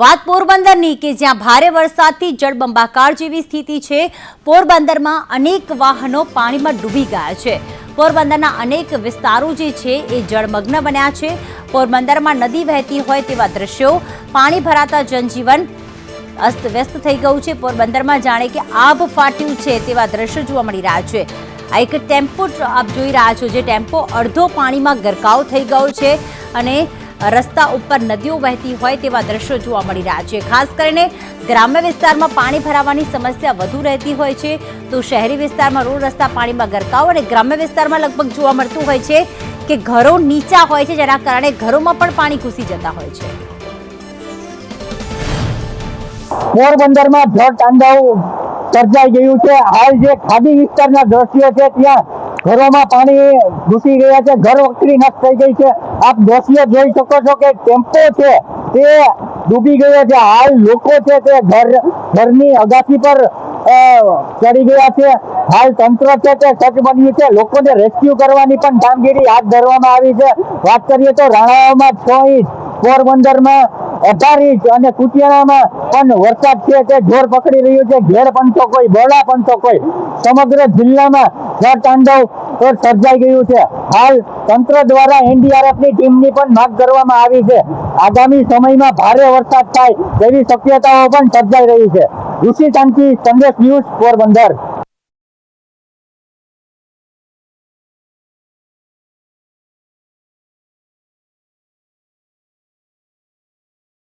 વાત પોરબંદરની કે જ્યાં ભારે વરસાદથી જળબંબાકાર જેવી સ્થિતિ છે, પોરબંદરમાં અનેક વાહનો પાણીમાં ડૂબી ગયા છે. પોરબંદરના અનેક વિસ્તારો જે છે એ જળમગ્ન બન્યા છે. પોરબંદરમાં નદી વહેતી હોય તેવા દ્રશ્યો, પાણી ભરાતા જનજીવન અસ્તવ્યસ્ત થઈ ગયું છે. પોરબંદરમાં જાણે કે આભ ફાટ્યું છે તેવા દ્રશ્યો જોવા મળી રહ્યા છે. આ એક ટેમ્પો આપ જોઈ રહ્યા છો, જે ટેમ્પો અડધો પાણીમાં ગરકાવ થઈ ગયો છે અને રસ્તા ઉપર નદીઓ વહેતી હોય તેવા દ્રશ્યો જોવા મળી રહ્યા છે. ખાસ કરીને ગ્રામ્ય વિસ્તારમાં પાણી ભરાવાની સમસ્યા વધુ રહેતી હોય છે. તો શહેરી વિસ્તારમાં રોડ રસ્તા પાણીમાં ગરકાવ અને ગ્રામ્ય વિસ્તારમાં લગભગ જોવા મળતું હોય છે કે ઘરો નીચા હોય છે, જેના કારણે ઘરોમાં પણ પાણી ઘૂસી જતા હોય છે. પોરબંદરમાં જળ તાંડવ સર્જાઈ ગયું છે. હાલ જે ખાડી વિસ્તારના દ્રશ્યો છે, ત્યાં ઘરોમાં પાણી ઘૂસી ગયા છે. ઘર વખરી નષ્ટ થઈ ગઈ છે. આપ દ્રશ્ય જોઈ શકો છો કે ટેમ્પો છે તે ડૂબી ગયો છે. હાલ લોકો છે તે ઘર, ઘરની અગાસી પર ચડી ગયા છે. હાલ તંત્ર છે તે સજ્જ બન્યું છે. લોકોને રેસ્ક્યુ કરવાની પણ કામગીરી હાથ ધરવામાં આવી છે. વાત કરીએ તો રાણાઓમાં છ ઇંચ પોરબંદરમાં અઢાર ઇંચ અને કુતિયાણામાં પણ વરસાદ છે તે જોર પકડી રહ્યું છે. ઘેર પંથો કોઈ બરડા પંથો કોઈ. સમગ્ર જિલ્લામાં જળતાંડવ સર્જાઈ ગયું છે. હાલ તંત્ર દ્વારા એનડીઆરએફની ટીમની પણ માંગ કરવામાં આવી છે. આગામી સમયમાં ભારે વરસાદ થાય તેવી શક્યતાઓ પણ સર્જાઈ રહી છે. ઋષિ શાંતિ સંદેશ ન્યૂઝ પોરબંદર.